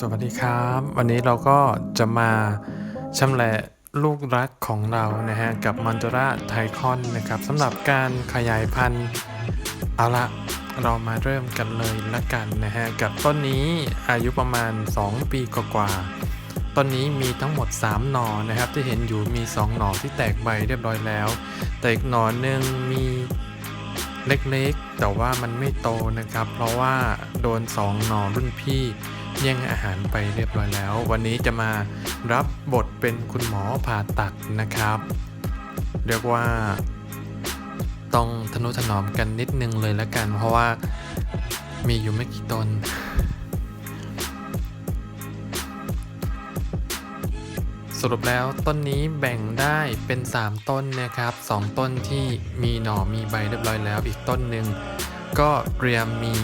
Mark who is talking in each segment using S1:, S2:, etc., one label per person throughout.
S1: สวัสดีครับ วันนี้เราก็จะมาชำแหละลูกรักของเรานะฮะ กับมันตราไทคอนนะครับสำหรับการขยายพันธุ์เอาละเรามาเริ่มกันเลยละกันนะฮะ กับต้นนี้อายุประมาณ 2 ปีกว่าๆต้นนี้มีทั้งหมด 3 หน่อนะครับ ที่เห็นอยู่มี 2 หน่อที่แตกใบเรียบร้อยแล้ว แต่อีกหน่อหนึ่งมีเล็กๆ แต่ว่ามันไม่โตนะครับ เพราะว่าโดน 2 หน่อรุ่นพี่ แย่งอาหารไปเรียบร้อยแล้ว วันนี้จะมารับบทเป็นคุณหมอผ่าตัดนะครับ เรียกว่าต้องทนุถนอมกันนิดนึงเลยละกัน เพราะว่ามีอยู่ไม่กี่ตน สรุปแล้วต้นนี้แบ่งได้เป็น 3 ต้นนะครับ 2 ต้นที่มีหน่อมีใบเรียบร้อยแล้ว อีกต้นหนึ่งก็เตรียมมี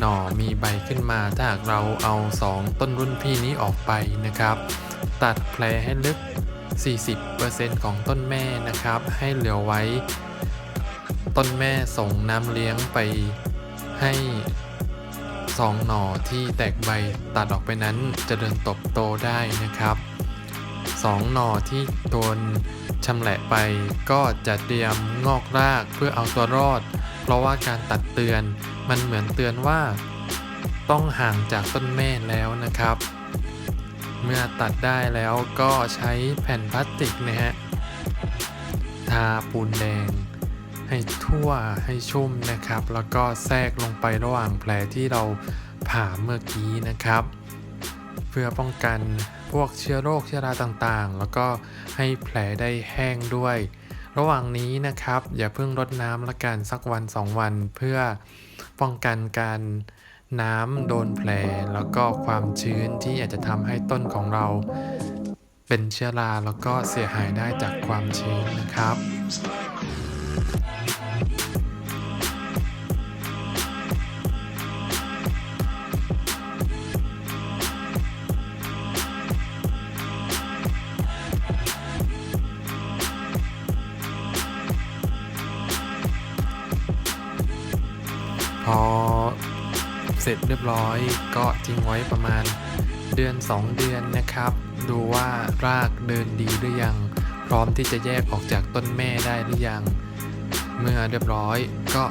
S1: หน่อมีใบขึ้นมา ถ้าหากเราเอา 2 ต้นรุ่นพี่นี้ออกไปนะครับ ตัดแผลให้ลึก 40%ของต้นแม่นะครับ ให้เหลือไว้ ต้นแม่ส่งน้ำเลี้ยงไปให้สองหน่อที่แตกใบตัดออกไปนั้นจะเจริญเตบโตได้นะครับสองหน่อที่โดนชำแหละไปก็จะเตรียมงอกรากเพื่อเอาตัวรอด เพราะว่าการตัดเตือนมันเหมือนเตือนว่า ต้องห่างจากต้นแม่แล้วนะครับ เมื่อตัดได้แล้วก็ใช้แผ่นพลาสติกนะฮะทาปูนแดง ให้ทั่วให้ชุ่มนะครับ แล้วก็แทรกลงไประหว่างแผลที่เราผ่าเมื่อกี้นะครับ เพื่อป้องกันพวกเชื้อโรคเชื้อราต่างๆ แล้วก็ให้แผลได้แห้งด้วย ระหว่างนี้นะครับ อย่าเพิ่งรดน้ำละกันสักวัน 2 วันเพื่อป้องกันการน้ำโดนแผลแล้วก็ความชื้นที่อาจจะทำให้ต้นของเรา เป็นเชื้อราแล้วก็เสียหายได้จากความชื้นนะครับ อเสร็จเรียบร้อยก็ทิ้งไว้ประมาณเดือน 2 เดือนนะครับ ดูว่ารากเดินดีหรือยัง พร้อมที่จะแยกออกจากต้นแม่ได้หรือยัง เมื่อเรียบร้อยก็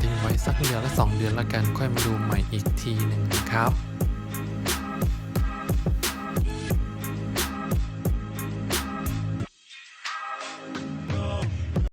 S1: ทิ้งไว้สักเดือนละ 2 เดือนละกันค่อยมาดูใหม่อีกทีหนึ่งนะครับ